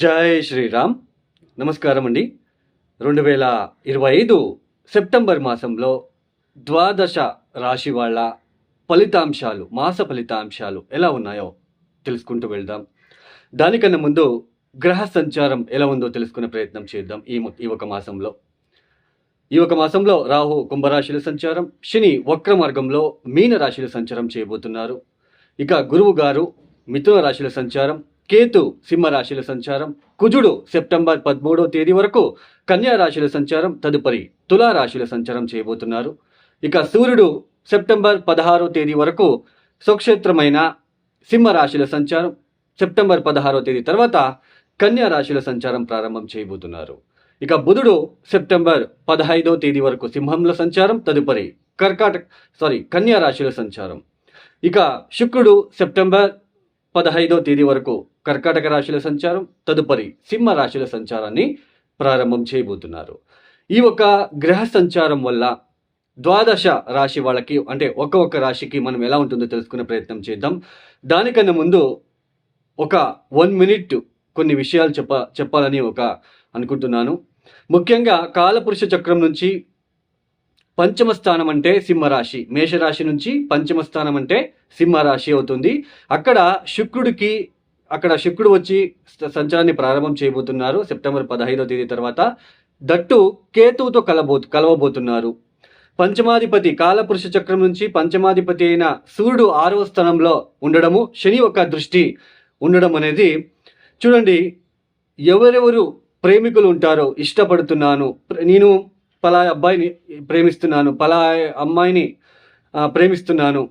జై శ్రీరామ్. నమస్కారం అండి రెండు వేల ఇరవై ఐదు సెప్టెంబర్ మాసంలో ద్వాదశ రాశి వాళ్ళ ఫలితాంశాలు మాస ఫలితాంశాలు ఎలా ఉన్నాయో తెలుసుకుంటూ వెళ్దాం. దానికన్నా ముందు గ్రహ సంచారం ఎలా ఉందో తెలుసుకునే ప్రయత్నం చేద్దాం ఈ ఈ ఒక మాసంలో. ఈ ఒక మాసంలో రాహు కుంభరాశిల సంచారం శని వక్ర మార్గంలో మీన రాశిల సంచారం చేయబోతున్నారు. ఇక గురువు గారు మిథున రాశిల సంచారం కేతు సింహ రాశిల సంచారం కుజుడు సెప్టెంబర్ పదమూడవ తేదీ వరకు కన్యా రాశిల సంచారం తదుపరి తులా రాశిల సంచారం చేయబోతున్నారు. ఇక సూర్యుడు సెప్టెంబర్ పదహారో తేదీ వరకు స్వక్షేత్రమైన సింహరాశిల సంచారం సెప్టెంబర్ పదహారో తేదీ తర్వాత కన్యా రాశిల సంచారం ప్రారంభం చేయబోతున్నారు. ఇక బుధుడు సెప్టెంబర్ పదహైదో తేదీ వరకు సింహంలో సంచారం తదుపరి కర్కాటక సారీ కన్యా రాశిల సంచారం. ఇక శుక్రుడు సెప్టెంబర్ పదహైదో తేదీ వరకు కర్కాటక రాశుల సంచారం తదుపరి సింహ రాశిల సంచారాన్ని ప్రారంభం చేయబోతున్నారు. ఈ ఒక గ్రహ సంచారం వల్ల ద్వాదశ రాశి వాళ్ళకి అంటే ఒక్క ఒక్క రాశికి మనం ఎలా ఉంటుందో తెలుసుకునే ప్రయత్నం చేద్దాం. దానికన్నా ముందు ఒక వన్ మినిట్ కొన్ని విషయాలు చెప్ప చెప్పాలని ఒక అనుకుంటున్నాను. ముఖ్యంగా కాలపురుష చక్రం నుంచి పంచమ స్థానం అంటే సింహరాశి. మేషరాశి నుంచి పంచమ స్థానం అంటే సింహరాశి అవుతుంది. అక్కడ శుక్రుడికి అక్కడ శుక్రుడు వచ్చి సంచారాన్ని ప్రారంభం చేయబోతున్నారు. సెప్టెంబర్ పదహైదో తేదీ తర్వాత. దట్టు కేతువుతో కలబో కలవబోతున్నారు. పంచమాధిపతి కాలపురుష చక్రం నుంచి పంచమాధిపతి అయిన సూర్యుడు ఆరవ స్థానంలో ఉండడము శని ఒక దృష్టి ఉండడం అనేది చూడండి ఎవరెవరు ప్రేమికులు ఉంటారో ఇష్టపడుతున్నాను ప్ర- నేను పలా అబ్బాయిని ప్రేమిస్తున్నాను పలా అమ్మాయిని ప్రేమిస్తున్నాను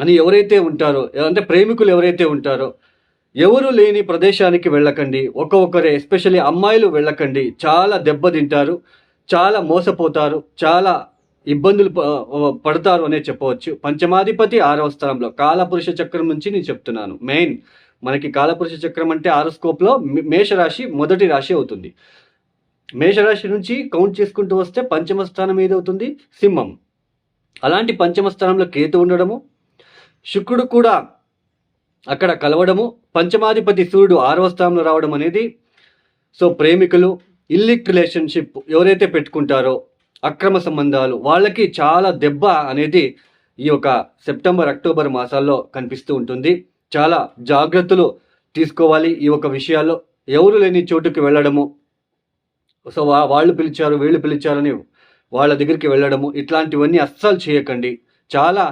అని ఎవరైతే ఉంటారో అంటే ప్రేమికులు ఎవరైతే ఉంటారో ఎవరు లేని ప్రదేశానికి వెళ్ళకండి. ఒక్కొక్కరే ఎస్పెషల్లీ అమ్మాయిలు వెళ్ళకండి. చాలా దెబ్బతింటారు చాలా మోసపోతారు చాలా ఇబ్బందులు ప- పడతారు అనే చెప్పవచ్చు. పంచమాధిపతి ఆరవ స్థానంలో కాలపురుష చక్రం నుంచి నేను చెప్తున్నాను. మెయిన్ మనకి కాలపురుష చక్రం అంటే ఆరోస్కోప్లో మే- మేషరాశి మొదటి రాశి అవుతుంది. మేషరాశి నుంచి కౌంట్ చేసుకుంటూ వస్తే పంచమ స్థానం ఏదవుతుంది? సింహం. అలాంటి పంచమ స్థానంలో కేతు ఉండడము శుక్రుడు కూడా అక్కడ కలవడము పంచమాధిపతి సూర్యుడు ఆరవ స్థానంలో రావడం అనేది సో ప్రేమికులు ఇల్లిక్ రిలేషన్షిప్ ఎవరైతే పెట్టుకుంటారో అక్రమ సంబంధాలు వాళ్ళకి చాలా దెబ్బ అనేది ఈ యొక్క సెప్టెంబర్ అక్టోబర్ మాసాల్లో కనిపిస్తూ ఉంటుంది. చాలా జాగ్రత్తలు తీసుకోవాలి ఈ యొక్క విషయాల్లో. ఎవరు లేని చోటుకి వెళ్ళడము సో వా- వాళ్ళు పిలిచారు వీళ్ళు పిలిచారని వాళ్ళ దగ్గరికి వెళ్ళడము ఇట్లాంటివన్నీ అస్సలు చేయకండి. చాలా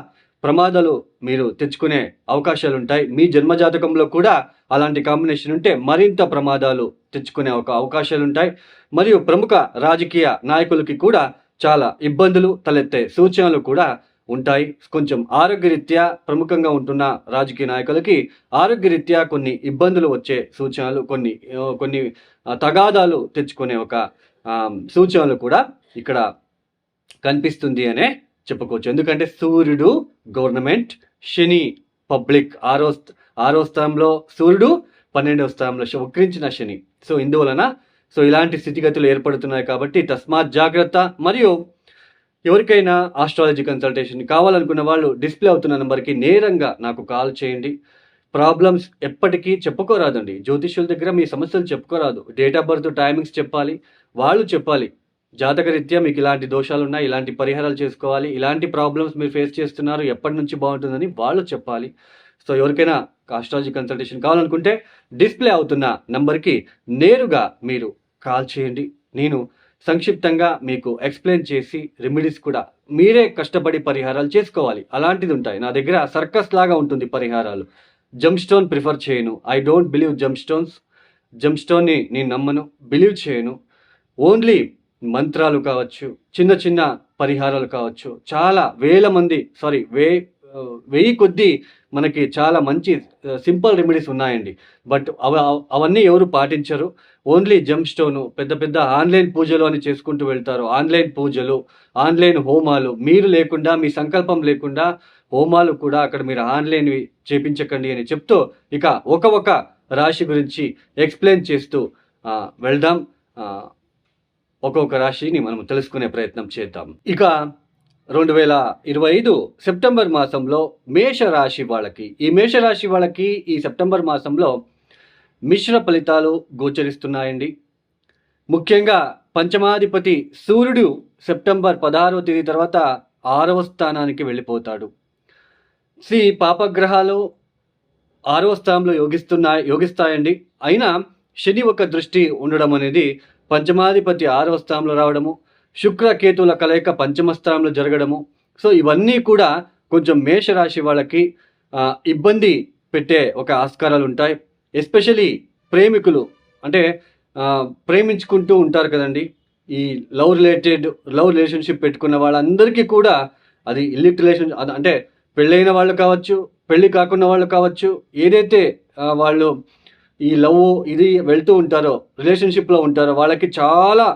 ప్రమాదాలు మీరు తెచ్చుకునే అవకాశాలు ఉంటాయి మీ జన్మజాతకంలో కూడా అలాంటి కాంబినేషన్ ఉంటే మరింత ప్రమాదాలు తెచ్చుకునే ఒక అవకాశాలు ఉంటాయి మరియు ప్రముఖ రాజకీయ నాయకులకి కూడా చాలా ఇబ్బందులు తలెత్తే సూచనలు కూడా ఉంటాయి. కొంచెం ఆరోగ్యరీత్యా ప్రముఖంగా ఉంటున్న రాజకీయ నాయకులకి ఆరోగ్యరీత్యా కొన్ని ఇబ్బందులు వచ్చే సూచనలు కొన్ని కొన్ని తగాదాలు తెచ్చుకునే ఒక సూచనలు కూడా ఇక్కడ కనిపిస్తుంది అనే చెప్పుకోవచ్చు. ఎందుకంటే సూర్యుడు గవర్నమెంట్ శని పబ్లిక్. ఆరో ఆరో స్థానంలో సూర్యుడు పన్నెండవ స్థానంలో వక్రించిన శని. సో ఇందువలన సో ఇలాంటి స్థితిగతులు ఏర్పడుతున్నాయి కాబట్టి తస్మాత్ జాగ్రత్త. మరియు ఎవరికైనా ఆస్ట్రాలజీ కన్సల్టేషన్ కావాలనుకున్న వాళ్ళు డిస్ప్లే అవుతున్న నెంబర్కి నేరంగా నాకు కాల్ చేయండి. ప్రాబ్లమ్స్ ఎప్పటికీ చెప్పుకోరాదండి. జ్యోతిష్యుల దగ్గర మీ సమస్యలు చెప్పుకోరాదు. డేట్ ఆఫ్ బర్త్ టైమింగ్స్ చెప్పాలి. వాళ్ళు చెప్పాలి. జాతకరీత్యా మీకు ఇలాంటి దోషాలు ఉన్నాయి ఇలాంటి పరిహారాలు చేసుకోవాలి ఇలాంటి ప్రాబ్లమ్స్ మీరు ఫేస్ చేస్తున్నారు ఎప్పటి నుంచి బాగుంటుందని వాళ్ళు చెప్పాలి. సో ఎవరికైనా ఆస్ట్రాలజీ కన్సల్టేషన్ కావాలనుకుంటే డిస్ప్లే అవుతున్న నెంబర్కి నేరుగా మీరు కాల్ చేయండి. నేను సంక్షిప్తంగా మీకు ఎక్స్ప్లెయిన్ చేసి రెమెడీస్ కూడా మీరే కష్టపడి పరిహారాలు చేసుకోవాలి. అలాంటిది ఉంటాయి. నా దగ్గర సర్కస్ లాగా ఉంటుంది పరిహారాలు. జంప్ స్టోన్ ప్రిఫర్ చేయను. I don't believe jump stones jump స్టోన్ని నేను నమ్మను. బిలీవ్ చేయను. ఓన్లీ మంత్రాలు కావచ్చు చిన్న చిన్న పరిహారాలు కావచ్చు. చాలా వేల మంది సారీ వే వెయ్యి కొద్దీ మనకి చాలా మంచి సింపుల్ రెమెడీస్ ఉన్నాయండి. బట్ అవ అవన్నీ ఎవరు పాటించరు. ఓన్లీ జమ్ స్టోను పెద్ద పెద్ద ఆన్లైన్ పూజలు అని చేసుకుంటూ వెళ్తారు. ఆన్లైన్ పూజలు ఆన్లైన్ హోమాలు మీరు లేకుండా మీ సంకల్పం లేకుండా హోమాలు కూడా అక్కడ మీరు ఆన్లైన్ చేపించకండి అని చెప్తూ ఇక ఒక ఒక రాశి గురించి ఎక్స్ప్లెయిన్ చేస్తూ వెళ్దాం. ఒక్కొక్క రాశిని మనం తెలుసుకునే ప్రయత్నం చేద్దాం. ఇక రెండు వేల ఇరవై ఐదు సెప్టెంబర్ మాసంలో మేషరాశి వాళ్ళకి ఈ మేషరాశి వాళ్ళకి ఈ సెప్టెంబర్ మాసంలో మిశ్ర ఫలితాలు గోచరిస్తున్నాయండి. ముఖ్యంగా పంచమాధిపతి సూర్యుడు సెప్టెంబర్ పదహారవ తేదీ తర్వాత ఆరవ స్థానానికి వెళ్ళిపోతాడు. శ్రీ పాపగ్రహాలు ఆరవ స్థానంలో యోగిస్తున్నాయి యోగిస్తాయండి. అయినా శని ఒక దృష్టి ఉండడం అనేది పంచమాధిపతి ఆరవ స్థానంలో రావడము శుక్రకేతువుల కలయిక పంచమ స్థానంలో జరగడము. సో ఇవన్నీ కూడా కొంచెం మేషరాశి వాళ్ళకి ఇబ్బంది పెట్టే ఒక ఆస్కారాలు ఉంటాయి. ఎస్పెషలీ ప్రేమికులు అంటే ప్రేమించుకుంటూ ఉంటారు కదండి. ఈ లవ్ రిలేటెడ్ లవ్ రిలేషన్షిప్ పెట్టుకున్న వాళ్ళందరికీ కూడా అది ఇల్లిట్ రిలేషన్ అది అంటే పెళ్ళైన వాళ్ళు కావచ్చు పెళ్ళి కాకున్న వాళ్ళు కావచ్చు ఏదైతే వాళ్ళు ఈ లవ్ ఇది వెళ్తూ ఉంటారో రిలేషన్షిప్లో ఉంటారో వాళ్ళకి చాలా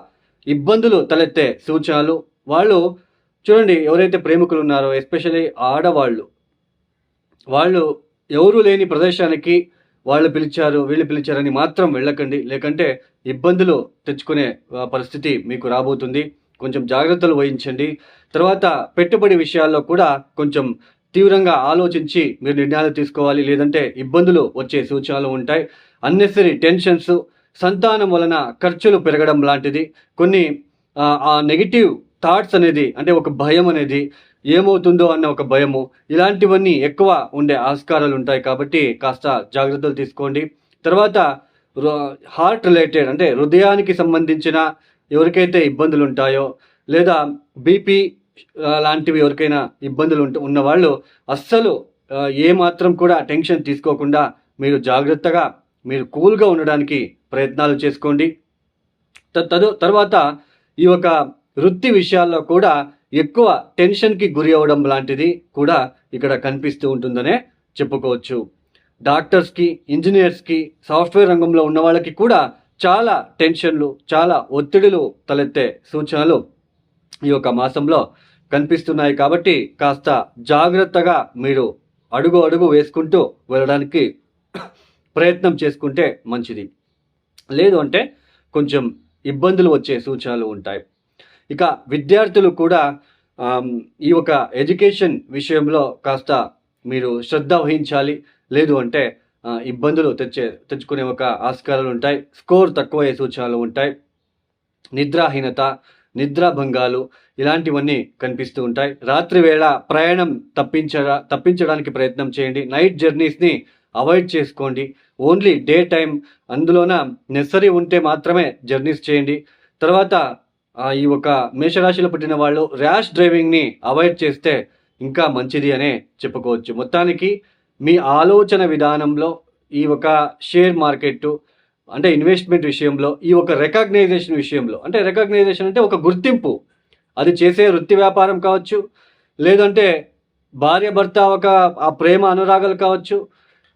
ఇబ్బందులు తలెత్తే సూచనలు వాళ్ళు చూడండి ఎవరైతే ప్రేమికులు ఉన్నారో ఎస్పెషల్లీ ఆడవాళ్ళు వాళ్ళు ఎవరు లేని ప్రదేశానికి వాళ్ళు పిలిచారు వీళ్ళు పిలిచారని మాత్రం వెళ్ళకండి. లేకంటే ఇబ్బందులు తెచ్చుకునే పరిస్థితి మీకు రాబోతుంది. కొంచెం జాగ్రత్తలు వహించండి. తర్వాత పెట్టుబడి విషయాల్లో కూడా కొంచెం తీవ్రంగా ఆలోచించి మీరు నిర్ణయాలు తీసుకోవాలి. లేదంటే ఇబ్బందులు వచ్చే సూచనలు ఉంటాయి. అన్నెసరీ టెన్షన్స్ సంతానం వలన ఖర్చులు పెరగడం లాంటిది. కొన్ని ఆ, నెగిటివ్ థాట్స్ అనేది అంటే ఒక భయం అనేది ఏమవుతుందో అన్న ఒక భయము. ఇలాంటివన్నీ ఎక్కువ ఉండే ఆస్కారాలు ఉంటాయి కాబట్టి కాస్త జాగ్రత్తలు తీసుకోండి. తర్వాత హార్ట్ రిలేటెడ్ అంటే హృదయానికి సంబంధించిన ఎవరికైతే ఇబ్బందులు ఉంటాయో లేదా బీపీ లాంటివి ఎవరికైనా ఇబ్బందులు ఉంట ఉన్నవాళ్ళు అస్సలు ఏమాత్రం ఏ మాత్రం కూడా టెన్షన్ తీసుకోకుండా మీరు జాగ్రత్తగా మీరు కూల్గా ఉండడానికి ప్రయత్నాలు చేసుకోండి. త- తదు తర్వాత ఈ యొక్క వృత్తి విషయాల్లో కూడా ఎక్కువ టెన్షన్కి గురి అవ్వడం లాంటిది కూడా ఇక్కడ కనిపిస్తూ ఉంటుందనే చెప్పుకోవచ్చు. డాక్టర్స్కి ఇంజనీర్స్కి సాఫ్ట్వేర్ రంగంలో ఉన్న వాళ్ళకి కూడా చాలా టెన్షన్లు చాలా ఒత్తిడులు తలెత్తే సూచనలు ఈ యొక్క మాసంలో కనిపిస్తున్నాయి కాబట్టి కాస్త జాగ్రత్తగా మీరు అడుగు అడుగు వేసుకుంటూ వెళ్ళడానికి ప్రయత్నం చేసుకుంటే మంచిది. లేదు అంటే కొంచెం ఇబ్బందులు వచ్చే సూచనలు ఉంటాయి. ఇక విద్యార్థులు కూడా ఈ ఒక ఎడ్యుకేషన్ విషయంలో కాస్త మీరు శ్రద్ధ వహించాలి. లేదు అంటే ఇబ్బందులు తెచ్చే తెచ్చుకునే ఒక ఆస్కారాలు ఉంటాయి. స్కోర్ తక్కువ అయ్యే సూచనలు ఉంటాయి. నిద్రాహీనత నిద్రాభంగాలు ఇలాంటివన్నీ కనిపిస్తూ ఉంటాయి. రాత్రి వేళ ప్రయాణం తప్పించడా తప్పించడానికి ప్రయత్నం చేయండి. నైట్ జర్నీస్ని అవాయిడ్ చేసుకోండి. ఓన్లీ డే టైం అందులోన నెసరీ ఉంటే మాత్రమే జర్నీస్ చేయండి. తర్వాత ఈ ఒక మేషరాశిలో పుట్టిన వాళ్ళు ర్యాష్ డ్రైవింగ్ని అవాయిడ్ చేస్తే ఇంకా మంచిది అనే చెప్పుకోవచ్చు. మొత్తానికి మీ ఆలోచన విధానంలో ఈ ఒక షేర్ మార్కెట్ అంటే ఇన్వెస్ట్మెంట్ విషయంలో ఈ ఒక రికగ్నైజేషన్ విషయంలో అంటే రికగ్నైజేషన్ అంటే ఒక గుర్తింపు. అది చేసే వృత్తి వ్యాపారం కావచ్చు లేదంటే భార్య భర్త ఒక ఆ ప్రేమ అనురాగాలు కావచ్చు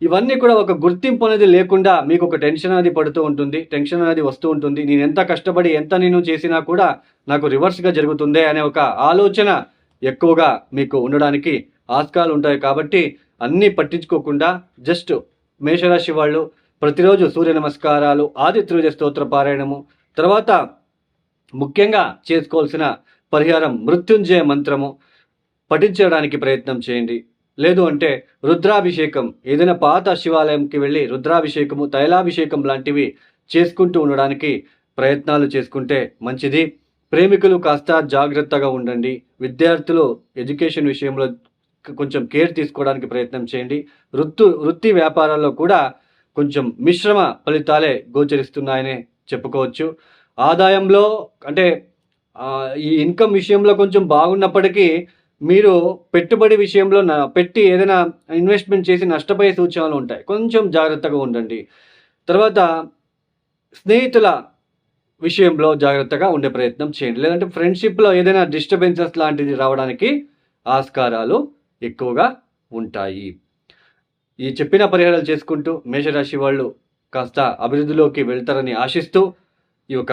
ఇవన్నీ కూడా ఒక గుర్తింపు అనేది లేకుండా మీకు ఒక టెన్షన్ అనేది పడుతూ ఉంటుంది టెన్షన్ అనేది వస్తూ ఉంటుంది. నేను ఎంత కష్టపడి ఎంత నేను చేసినా కూడా నాకు రివర్స్గా జరుగుతుందే అనే ఒక ఆలోచన ఎక్కువగా మీకు ఉండడానికి ఆస్కాలు ఉంటాయి. కాబట్టి అన్నీ పట్టించుకోకుండా జస్ట్ మేషరాశి వాళ్ళు ప్రతిరోజు సూర్య నమస్కారాలు ఆదిత్యుజ స్తోత్ర పారాయణము తర్వాత ముఖ్యంగా చేసుకోవాల్సిన పరిహారం మృత్యుంజయ మంత్రము పఠించడానికి ప్రయత్నం చేయండి. లేదు అంటే రుద్రాభిషేకం. ఏదైనా పాత శివాలయంకి వెళ్ళి రుద్రాభిషేకము తైలాభిషేకం లాంటివి చేసుకుంటూ ఉండడానికి ప్రయత్నాలు చేసుకుంటే మంచిది. ప్రేమికులు కాస్త జాగ్రత్తగా ఉండండి. విద్యార్థులు ఎడ్యుకేషన్ విషయంలో కొంచెం కేర్ తీసుకోవడానికి ప్రయత్నం చేయండి. వృత్తు వృత్తి వ్యాపారాల్లో కూడా కొంచెం మిశ్రమ ఫలితాలే గోచరిస్తున్నాయనే చెప్పుకోవచ్చు. ఆదాయంలో అంటే ఈ ఇన్కమ్ విషయంలో కొంచెం బాగున్నప్పటికీ మీరు పెట్టుబడి విషయంలో నా పెట్టి ఏదైనా ఇన్వెస్ట్మెంట్ చేసి నష్టపోయే సూచనలు ఉంటాయి. కొంచెం జాగ్రత్తగా ఉండండి. తర్వాత స్నేహితుల విషయంలో జాగ్రత్తగా ఉండే ప్రయత్నం చేయండి. లేదంటే ఫ్రెండ్షిప్లో ఏదైనా డిస్టర్బెన్సెస్ లాంటిది రావడానికి ఆస్కారాలు ఎక్కువగా ఉంటాయి. ఈ చెప్పిన పరిహారాలు చేసుకుంటూ మేషరాశి వాళ్ళు కాస్త అభివృద్ధిలోకి వెళ్తారని ఆశిస్తూ ఈ యొక్క